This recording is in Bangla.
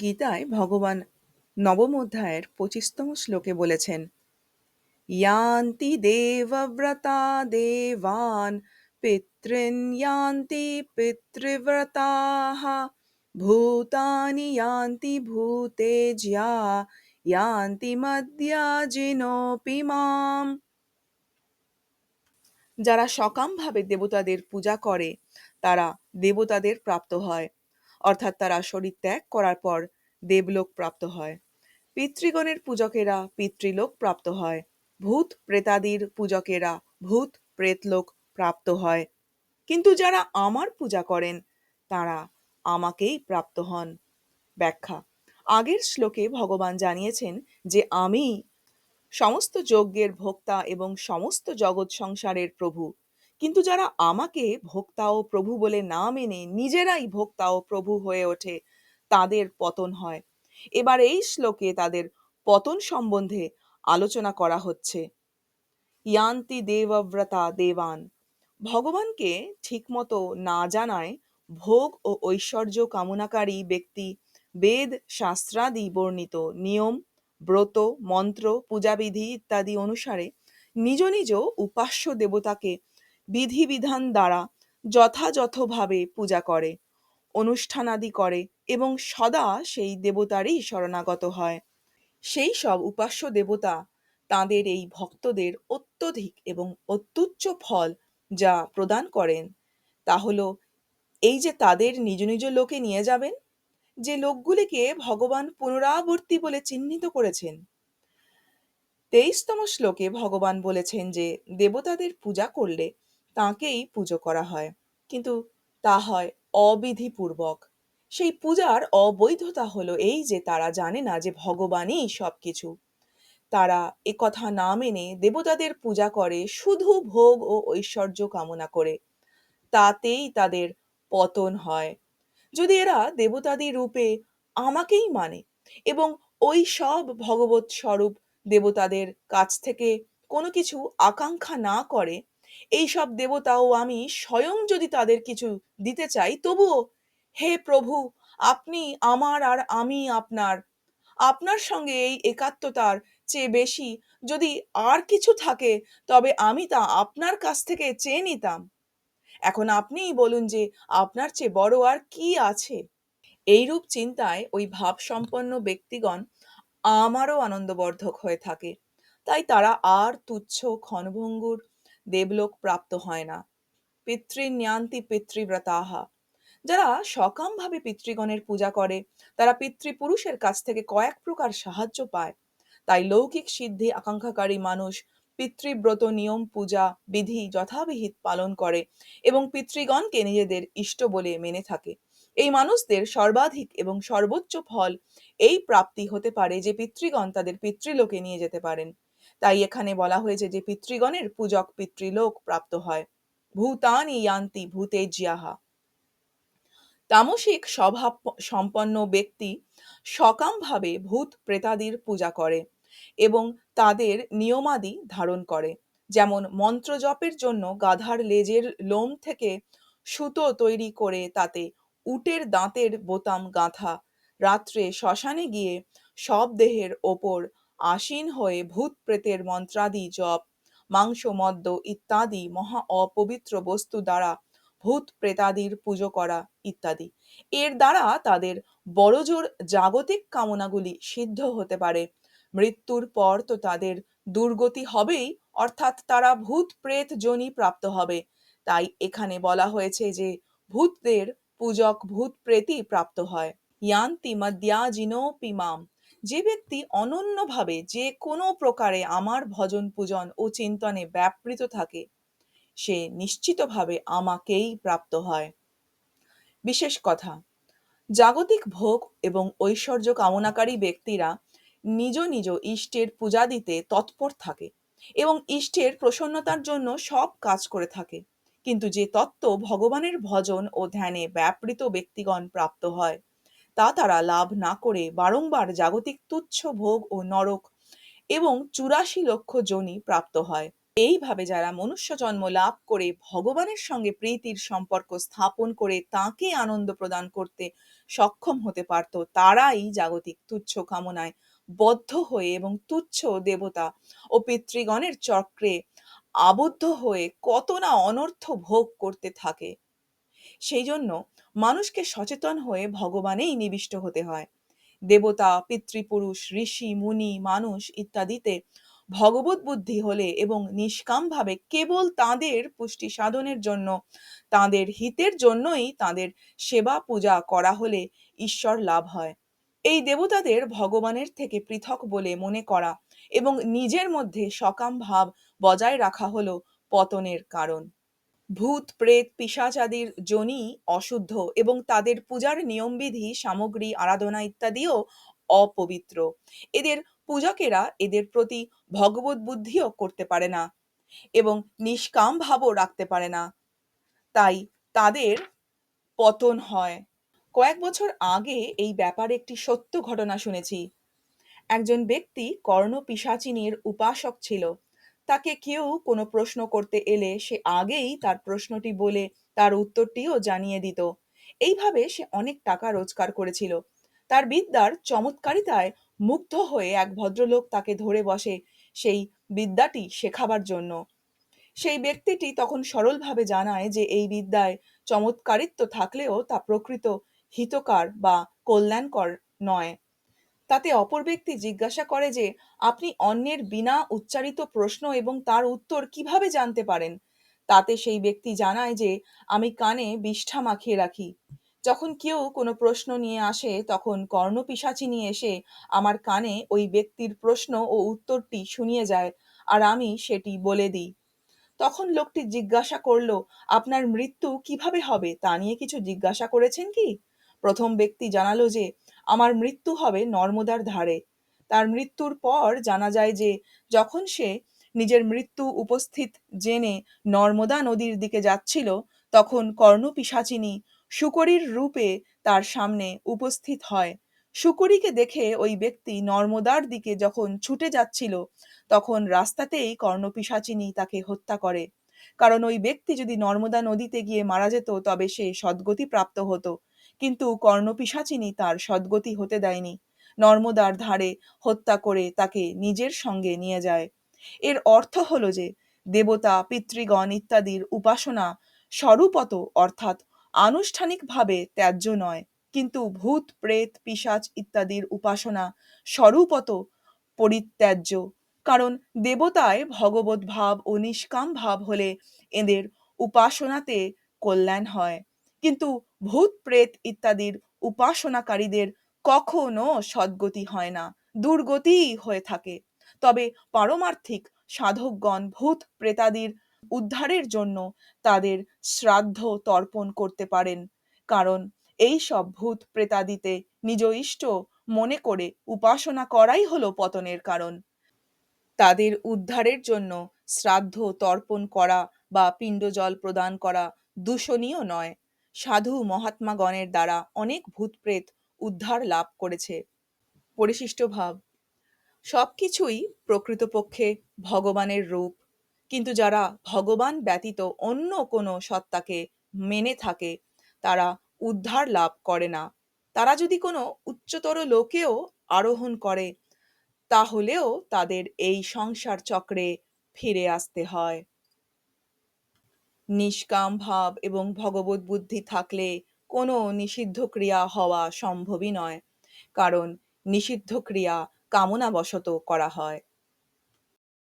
গীতায় ভগবান নবম অধ্যায়ের পঁচিশতম শ্লোকে বলেছেন, ইয়ান্তি দেবব্রতা দেবান, পিতৃন ইয়ান্তি ভূতানি ইয়ান্তি ভূতেজ্যা, ইয়ান্তি মদ্যাজিনোপি মাম। যারা সকামভাবে দেবতাদের পূজা করে, তারা দেবতাদের প্রাপ্ত হয়। অর্থাৎ তারা শরীর ত্যাগ করার পর দেবলোক প্রাপ্ত হয়। পিতৃগণের পূজকেরা পিতৃলোক প্রাপ্ত হয়। ভূত প্রেতাদির পূজকেরা ভূত প্রেতলোক প্রাপ্ত হয়। কিন্তু যারা আমার পূজা করেন, তারা আমাকেই প্রাপ্ত হন। ব্যাখ্যা, আগের শ্লোকে ভগবান জানিয়েছেন যে আমি সমস্ত যজ্ঞের ভোক্তা এবং সমস্ত জগৎ সংসারের প্রভু। কিন্তু যারা আমাকে ভোক্তা ও প্রভু বলে না মেনে নিজেরাই ভোক্তা ও প্রভু হয়ে ওঠে, তাদের পতন হয়। এবার এই শ্লোকে তাদের পতন সম্বন্ধে আলোচনা করা হচ্ছে। ইয়ান্তি দেবব্রতা দেবান, ভগবানকে ঠিকমতো না জানায় ভোগ ও ঐশ্বর্য কামনাকারী ব্যক্তি বেদ শাস্ত্রাদি বর্ণিত নিয়ম, ব্রত, মন্ত্র, পূজাবিধি ইত্যাদি অনুসারে নিজ নিজ উপাস্য দেবতাকে বিধিবিধান দ্বারা যথাযথভাবে পূজা করে, অনুষ্ঠানাদি করে এবং সদা সেই দেবতারই শরণাগত হয়। সেই সব উপাস্য দেবতা তাঁদের এই ভক্তদের অত্যধিক এবং অত্যুচ্চ ফল যা প্রদান করেন, তা হলো এই যে তাদের নিজ নিজ লোকে নিয়ে যাবেন, যে লোকগুলিকে ভগবান পুনরাবর্তী বলে চিহ্নিত করেছেন। তেইশতম শ্লোকে ভগবান বলেছেন যে, দেবতাদের পূজা করলে তাঁকেই পুজো করা হয়। কিন্তু তা হয় অবিধিপূর্বক। সেই পূজার অবৈধতা হলো এই যে তারা জানে না যে ভগবানই সবকিছু। তারা একথা না মেনে দেবতাদের পূজা করে শুধু ভোগ ও ঐশ্বর্য কামনা করে। তাতেই তাদের পতন হয়। যদি এরা দেবতাদি রূপে আমাকেই মানে এবং ওই সব ভগবত স্বরূপ দেবতাদের কাছ থেকে কোনো কিছু আকাঙ্ক্ষা না করে এই সব দেবতাও আমি স্বয়ং যদি তাদের কিছু দিতে চাই, তবুও হে প্রভু, আপনি আমার আর আমি আপনার। আপনার সঙ্গে এই একাত্মতার চেয়ে বেশি যদি আর কিছু থাকে, তবে আমি তা আপনার কাছ থেকে চেয়ে নিতাম। এখন আপনিই বলুন যে আপনার চেয়ে বড় আর কি আছে। এইরূপ চিন্তায় ওই ভাবসম্পন্ন ব্যক্তিগণ আমারও আনন্দবর্ধক হয়ে থাকে। তাই তারা আর তুচ্ছ ক্ষণভঙ্গুর দেবলোক প্রাপ্ত হয় না। পিতৃন্যান্তি পিতৃব্রতাহা। যারা সকামভাবে পিতৃগণের পূজা করে, তারা পিতৃপুরুষের কাছ থেকে কয়েক প্রকার সাহায্য পায়। তাই লৌকিক সিদ্ধি আকাঙ্ক্ষাকারী মানুষ পিতৃব্রত নিয়ম, পূজা, বিধি যথাবিহিত পালন করে এবং পিতৃগণকে নিজেদের ইষ্ট বলে মেনে থাকে। এই মানুষদের সর্বাধিক এবং সর্বোচ্চ ফল এই প্রাপ্তি হতে পারে যে পিতৃগণ তাদের পিতৃলোকে নিয়ে যেতে পারেন। তাই এখানে বলা হয়েছে যে পিতৃগণের পূজক পিতৃলোক প্রাপ্ত হয়। ভূতানি ইয়ান্তি ভূতেজ্যাহা তামসিক স্বভাব সম্পন্ন ব্যক্তি সকামভাবে ভূত প্রেতাদির পূজা করে এবং তাদের নিয়মাদি ধারণ করে। যেমন মন্ত্র জপের জন্য গাধার লেজের লোম থেকে সুতো তৈরি করে তাতে উটের দাঁতের বোতাম গাঁথা। রাত্রে শ্মশানে গিয়ে সব দেহের ওপর আসীন হয়ে ভূত প্রেতের মন্ত্রাদি জপ, মাংস, মদ্য ইত্যাদি মহা অপবিত্র বস্তু দ্বারা ভূত প্রেতাদির পুজো করা ইত্যাদি। এর দ্বারা তাদের বড়জোর জাগতিক কামনাগুলি সিদ্ধ হতে পারে। মৃত্যুর পর তো তাদের দুর্গতি হবেই, অর্থাৎ তারা ভূত প্রেত জনি প্রাপ্ত হবে। তাই এখানে বলা হয়েছে যে ভূতদের পূজক ভূত প্রেতই প্রাপ্ত হয়। ইয়ান্তি মদ্যাজিনোপি মাম। যে ব্যক্তি অনন্যভাবে যে কোনো প্রকারে আমার ভজন পূজন ও চিন্তনে ব্যাপৃত থাকে, সে নিশ্চিতভাবে আমাকেই প্রাপ্ত হয়। বিশেষ কথা, জাগতিক ভোগ এবং ঐশ্বর্য কামনাকারী ব্যক্তিরা নিজ নিজ ইষ্টের পূজা দিতে তৎপর থাকে এবং ইষ্টের প্রসন্নতার জন্য সব কাজ করে থাকে। কিন্তু যে তত্ত্ব ভগবানের ভজন ও ধ্যানে ব্যাপৃত ব্যক্তিগণ প্রাপ্ত হয় তা তারা লাভ না করে বারংবার জাগতিক তুচ্ছ ভোগ ও নরক এবং চুরাশি লক্ষ জনি প্রাপ্ত হয়। এইভাবে যারা মনুষ্য জন্ম লাভ করে ভগবানের সঙ্গে প্রীতির সম্পর্ক স্থাপন করে তাকে আনন্দ প্রদান করতে সক্ষম হতে পারত, তারাই জাগতিক তুচ্ছ কামনায় বদ্ধ হয়ে এবং তুচ্ছ দেবতা ও পিতৃগণের চক্রে আবদ্ধ হয়ে কত না অনর্থ ভোগ করতে থাকে। সেই জন্য মানুষকে সচেতন হয়ে ভগবানেই নিবিষ্ট হতে হয়। দেবতা, পিতৃপুরুষ, ঋষি, মুনি, মানুষ ইত্যাদিতে ভগবত বুদ্ধি হলে এবং নিষ্কামভাবে কেবল তাদের পুষ্টি সাধনের জন্য, তাদের হিতের জন্যই তাদের সেবা পূজা করা হলে ঈশ্বর লাভ হয়। এই দেবতাদের ভগবানের থেকে পৃথক বলে মনে করা এবং নিজের মধ্যে সকাম ভাব বজায় রাখা হলো পতনের কারণ। ভূত, প্রেত পিশাচাদির যোনি অশুদ্ধ এবং তাদের পূজার নিয়মবিধি, সামগ্রী, আরাধনা ইত্যাদিও অপবিত্র। এদের পূজকেরা এদের প্রতি ভগবত বুদ্ধিও করতে পারে না এবং নিষ্কাম ভাবও রাখতে পারে না। তাই তাদের পতন হয়। কয়েক বছর আগে এই ব্যাপারে একটি সত্য ঘটনা শুনেছি। একজন ব্যক্তি কর্ণ পিশাচিনীর উপাসক ছিল। তাকে কেউ কোনো প্রশ্ন করতে এলে সে আগেই তার প্রশ্নটি বলে তার উত্তরটিও জানিয়ে দিত। এইভাবে সে অনেক টাকা রোজগার করেছিল। তার বিদ্যার চমৎকারিতায় মুগ্ধ হয়ে এক ভদ্রলোক তাকে ধরে বসে সেই বিদ্যাটি শেখাবার জন্য। সেই ব্যক্তিটি তখন সরলভাবে জানায় যে এই বিদ্যায় চমৎকারিত্ব থাকলেও তা প্রকৃত হিতকার বা কল্যাণকর নয়। তাতে অপর ব্যক্তি জিজ্ঞাসা করে যে, আপনি অন্যের বিনা উচ্চারিত প্রশ্ন এবং তার উত্তর কীভাবে জানতে পারেন? তাতে সেই ব্যক্তি জানায় যে, আমি কানে বিষ্ঠা মাখিয়ে রাখি। যখন কেউ কোনো প্রশ্ন নিয়ে আসে, তখন কর্ণপিশাচিনী এসে আমার কানে ওই ব্যক্তির প্রশ্ন ও উত্তরটি শুনিয়ে যায় আর আমি সেটি বলে দিই। তখন লোকটি জিজ্ঞাসা করল, আপনার মৃত্যু কীভাবে হবে? তা নিয়ে কিছু জিজ্ঞাসা করেছেন কি? প্রথম ব্যক্তি জানালো যে আমার মৃত্যু হবে নর্মদার ধারে। তার মৃত্যুর পর জানা যায় যে, যখন সে নিজের মৃত্যু উপস্থিত জেনে নর্মদা নদীর দিকে যাচ্ছিল, তখন কর্ণপিশাচিনী শুকরীর রূপে তার সামনে উপস্থিত হয়। শুকরীকে দেখে ওই ব্যক্তি নর্মদার দিকে যখন ছুটে যাচ্ছিল, তখন রাস্তাতেই কর্ণপিশাচিনী তাকে হত্যা করে। কারণ ওই ব্যক্তি যদি নর্মদা নদীতে গিয়ে মারা যেত, তবে সে সদ্গতি প্রাপ্ত হতো। কিন্তু কর্ণপিশাচিনী তার সদ্গতি হতে দেয়নি। নর্মদার ধারে হত্যা করে তাকে নিজের সঙ্গে নিয়ে যায়। এর অর্থ হলো যে, দেবতা, পিতৃগণ ইত্যাদির উপাসনা স্বরূপত অর্থাৎ আনুষ্ঠানিকভাবে ত্যায্য নয়, কিন্তু ভূত, প্রেত, পিশাচ ইত্যাদির উপাসনা স্বরূপত পরিত্যাজ্য কারণ দেবতায় ভগবত ভাব ও নিষ্কাম ভাব হলে এদের উপাসনাতে কল্যাণ হয়। কিন্তু ভূত প্রেত ইত্যাদির উপাসনাকারীদের কখনো সদ্গতি হয় না, দুর্গতিই হয়ে থাকে। তবে পারমার্থিক সাধকগণ ভূত প্রেতাদির উদ্ধারের জন্য তাদের শ্রাদ্ধ তর্পণ করতে পারেন, কারণ এই সব ভূত প্রেতাদিতে নিজ ইষ্ট মনে করে উপাসনা করাই হলো পতনের কারণ। তাদের উদ্ধারের জন্য শ্রাদ্ধ তর্পণ করা বা পিণ্ডজল প্রদান করা দূষণীয় নয়। সাধু মহাত্মাগণের দ্বারা অনেক ভূতপ্রেত উদ্ধার লাভ করেছে। পরিশিষ্ট ভাব, সবকিছুই প্রকৃতপক্ষে ভগবানের রূপ, কিন্তু যারা ভগবান ব্যতীত অন্য কোনো সত্তাকে মেনে থাকে, তারা উদ্ধার লাভ করে না। তারা যদি কোনো উচ্চতর লোকেও আরোহণ করে, তাহলেও তাদের এই সংসার চক্রে ফিরে আসতে হয়। নিষ্কাম ভাব এবং ভগবত বুদ্ধি থাকলে কোনো নিষিদ্ধ ক্রিয়া হওয়া সম্ভবই নয়। কারণ নিষিদ্ধ ক্রিয়া কামনাবশত করা হয়।